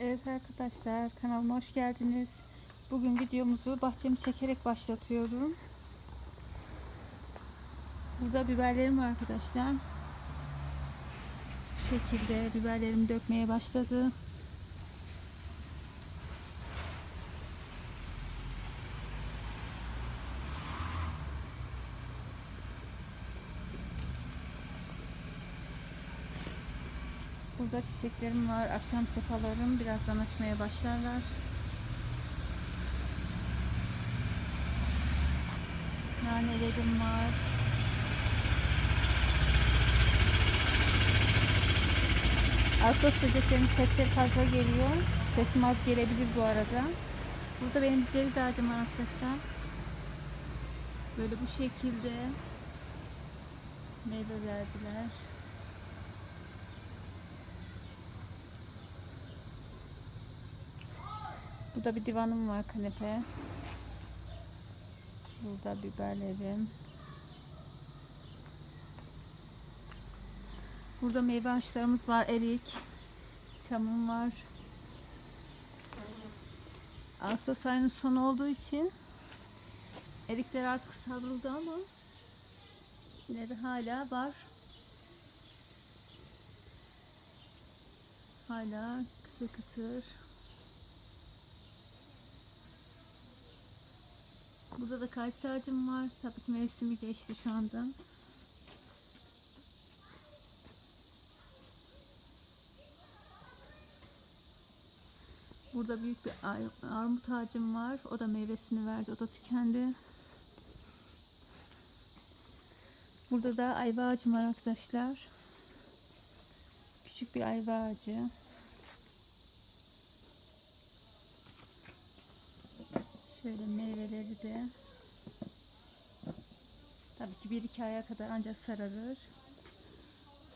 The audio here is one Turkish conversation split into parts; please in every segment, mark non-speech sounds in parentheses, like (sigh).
Evet arkadaşlar kanalıma hoş geldiniz. Bugün videomuzu bahçemi çekerek başlatıyorum. Burada biberlerim var arkadaşlar. Bu şekilde biberlerimi dökmeye başladı. Burada çiçeklerim var. Akşam sefalarım birazdan açmaya başlarlar. Nanelerim var. Ağustos böceklerinin sesleri fazla geliyor. Sesim az gelebilir bu arada. Burada benim ceviz ağacım var arkadaşlar. Böyle bu şekilde meyve verdiler. Burada bir divanım var kanepe. Burada biberlerim. Burada meyve ağaçlarımız var. Erik. Çamım var. Ağustos ayının sonu olduğu için erikler artık savruldu ama yine de hala var. Hala kıtır kıtır. Burada da kayısı ağacım var. Tabii mevsimi geçti şu anda. Burada büyük bir ar- armut ağacım var. O da meyvesini verdi. O da tükendi. Burada da ayva ağacım var arkadaşlar. Küçük bir ayva ağacı. Şöyle meyveleri de. Tabii ki bir iki aya kadar ancak sararır.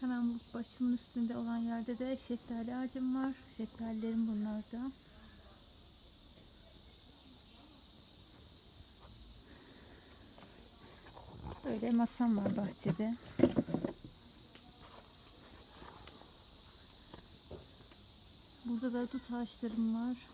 Hemen bu başımın üstünde olan yerde de şeftali ağacım var. Şeftalilerim bunlar da. Böyle masam var bahçede. Burada da dut ağaçlarım var.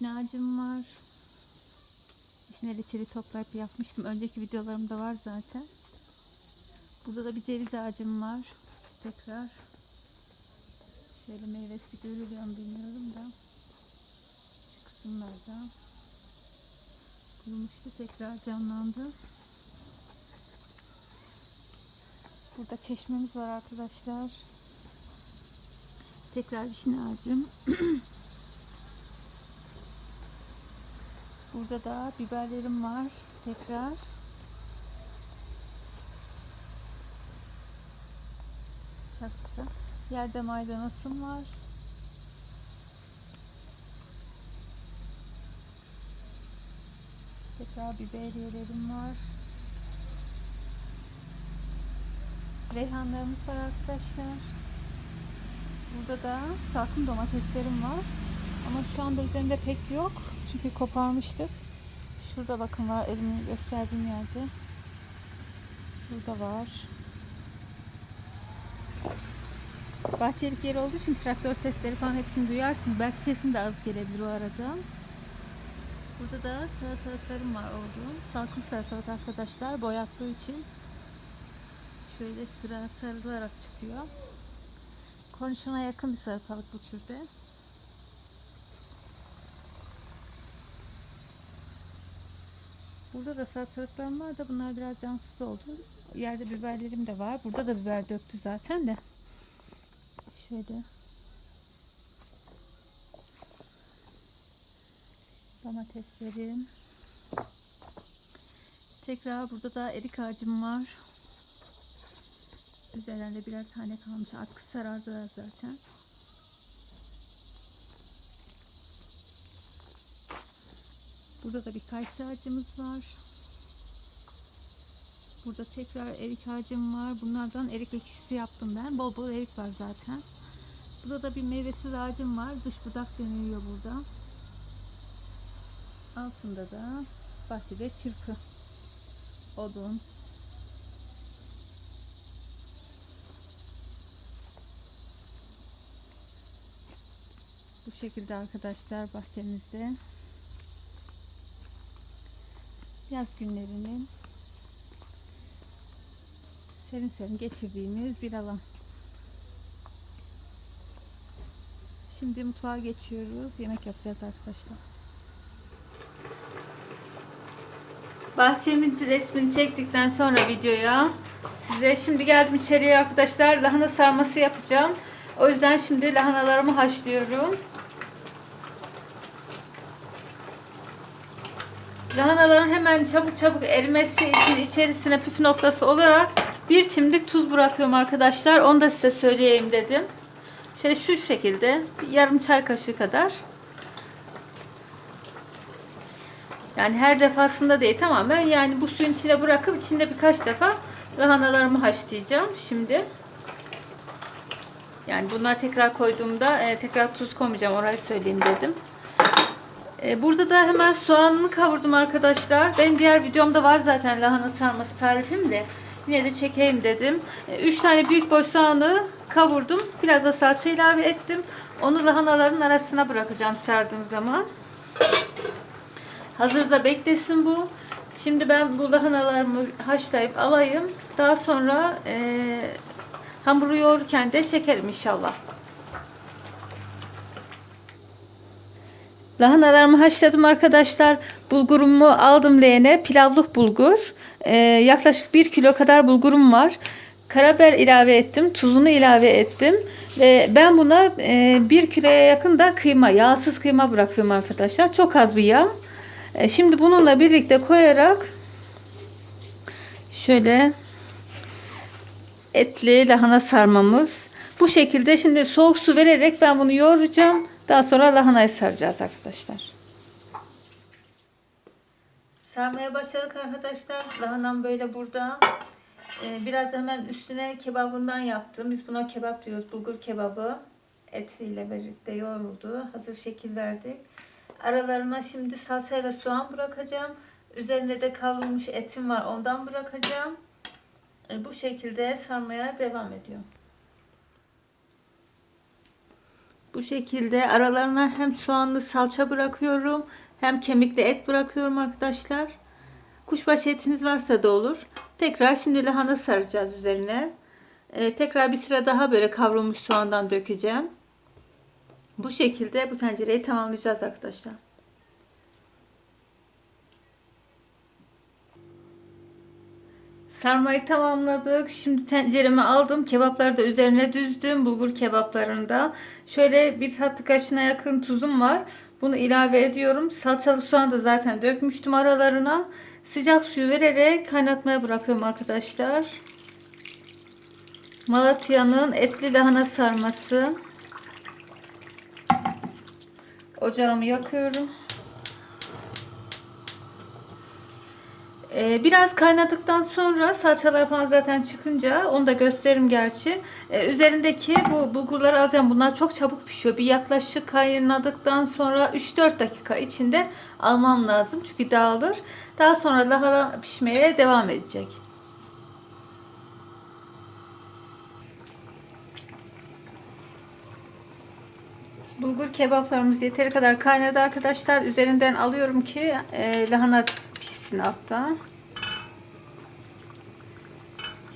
Vişne ağacım var. Vişne reçeli toplayıp yapmıştım. Önceki videolarımda var zaten. Burada da bir ceviz ağacım var. Tekrar. Şöyle meyvesi görülüyor bilmiyorum da. Şu kısımlarda. Kurumuştu tekrar canlandı. Burada çeşmemiz var arkadaşlar. Tekrar vişne ağacım. (clears throat) Burada da biberlerim var. Tekrar. Saksı. Yerde maydanozum var. Tekrar biberiyelerim var. Reyhanlarımız var arkadaşlar. Burada da salkım domateslerim var. Ama şu anda üzerinde pek yok. Çünkü koparmıştık. Şurada bakın var elimi gösterdiğim yerde. Burada var. Bahçelik yer olduğu için traktör sesleri falan hepsini duyarsınız. Belki sesim de az gelebilir o arada. Burada da salatalıklarım var olduğum. Salkım salatalık arkadaşlar boyattığı için şöyle sıra sarılarak çıkıyor. Konuşana yakın bir salatalık bu türde. Burada da salatalıklarım var da bunlar biraz cansız oldu. Yerde biberlerim de var. Burada da biber döktü zaten de. Şöyle. Domateslerim. Tekrar burada da erik ağacım var. Üzerlerinde birer tane kalmış. Artık sarardılar zaten. Burada da birkaç ağacımız var. Burada tekrar erik ağacım var. Bunlardan erik ekşisi yaptım ben. Bol bol erik var zaten. Burada da bir meyvesiz ağacım var. Dış budak deniliyor burada. Altında da bahçede çırpı, odun, bu şekilde arkadaşlar bahçemizde yaz günlerinin serin serin geçirdiğimiz bir alan. Şimdi mutfağa geçiyoruz. Yemek yapacağız arkadaşlar. Bahçemizin resmini çektikten sonra videoya size şimdi geldim içeriye arkadaşlar lahana sarması yapacağım. O yüzden şimdi lahanalarımı haşlıyorum. Lahanaların hemen çabuk çabuk erimesi için içerisine püf noktası olarak bir çimdik tuz bırakıyorum arkadaşlar. Onu da size söyleyeyim dedim. Şöyle şu şekilde yarım çay kaşığı kadar. Yani her defasında değil tamamen yani bu suyun içine bırakıp içinde birkaç defa lahanalarımı haşlayacağım şimdi. Yani bunlar tekrar koyduğumda e, tekrar tuz koymayacağım orayı söyleyeyim dedim. E, burada da hemen soğanını kavurdum arkadaşlar. Benim diğer videomda var zaten lahana sarması tarifim de. Yine de çekeyim dedim. 3 tane büyük boy soğanı kavurdum. Biraz da salça ilave ettim. Onu lahanaların arasına bırakacağım sardığım zaman. Hazırda beklesin bu. Şimdi ben bu lahanalarımı haşlayıp alayım. Daha sonra e, hamuru yoğururken de çekerim inşallah. Lahanalarımı haşladım arkadaşlar. Bulgurumu aldım leğene. Pilavlık bulgur. Ee, yaklaşık 1 kilo kadar bulgurum var. Karabiber ilave ettim. Tuzunu ilave ettim. Ve ben buna e, 1 kiloya yakın da kıyma, yağsız kıyma bırakıyorum arkadaşlar. Çok az bir yağ. E, şimdi bununla birlikte koyarak şöyle etli lahana sarmamız. Bu şekilde şimdi soğuk su vererek ben bunu yoğuracağım. Daha sonra lahanayı saracağız arkadaşlar. Sarmaya başladık arkadaşlar. Lahanam böyle burada. Ee, biraz hemen üstüne kebabından yaptım. Biz buna kebap diyoruz. Bulgur kebabı. Etiyle birlikte yoğruldu. Hazır şekil verdik. Aralarına şimdi salça ve soğan bırakacağım. Üzerinde de kavrulmuş etim var. Ondan bırakacağım. Ee, bu şekilde sarmaya devam ediyorum. Bu şekilde aralarına hem soğanlı salça bırakıyorum hem kemikli et bırakıyorum arkadaşlar. Kuşbaşı etiniz varsa da olur. Tekrar şimdi lahana saracağız üzerine. Ee, tekrar bir sıra daha böyle kavrulmuş soğandan dökeceğim. Bu şekilde bu tencereyi tamamlayacağız arkadaşlar. Sarmayı tamamladık. Şimdi tencereme aldım. Kebapları da üzerine düzdüm. Bulgur kebaplarında. Şöyle bir tatlı kaşığına yakın tuzum var. Bunu ilave ediyorum. Salçalı soğan da zaten dökmüştüm aralarına. Sıcak suyu vererek kaynatmaya bırakıyorum arkadaşlar. Malatya'nın etli lahana sarması. Ocağımı yakıyorum. Ee, biraz kaynadıktan sonra salçalar falan zaten çıkınca onu da gösteririm gerçi. Ee, üzerindeki bu bulgurları alacağım. Bunlar çok çabuk pişiyor. Bir yaklaşık kaynadıktan sonra 3-4 dakika içinde almam lazım. Çünkü dağılır. Daha sonra lahana pişmeye devam edecek. Bulgur kebaplarımız yeteri kadar kaynadı arkadaşlar. Üzerinden alıyorum ki e, lahana pişsin altta.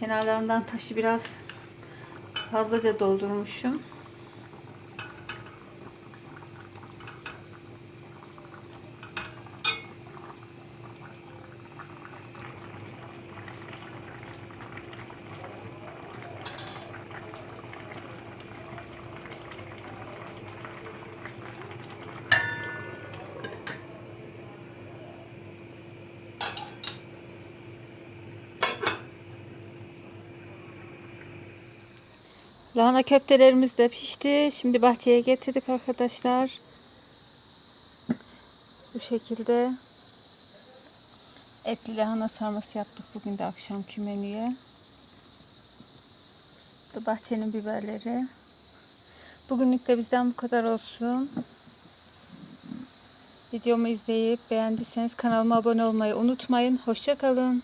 Kenarlarından taşı biraz fazlaca doldurmuşum. Lahana köftelerimiz de pişti. Şimdi bahçeye getirdik arkadaşlar. Bu şekilde etli lahana sarması yaptık bugün de akşamki menüye. Bu bahçenin biberleri. Bugünlük de bizden bu kadar olsun. Videomu izleyip beğendiyseniz kanalıma abone olmayı unutmayın. Hoşçakalın.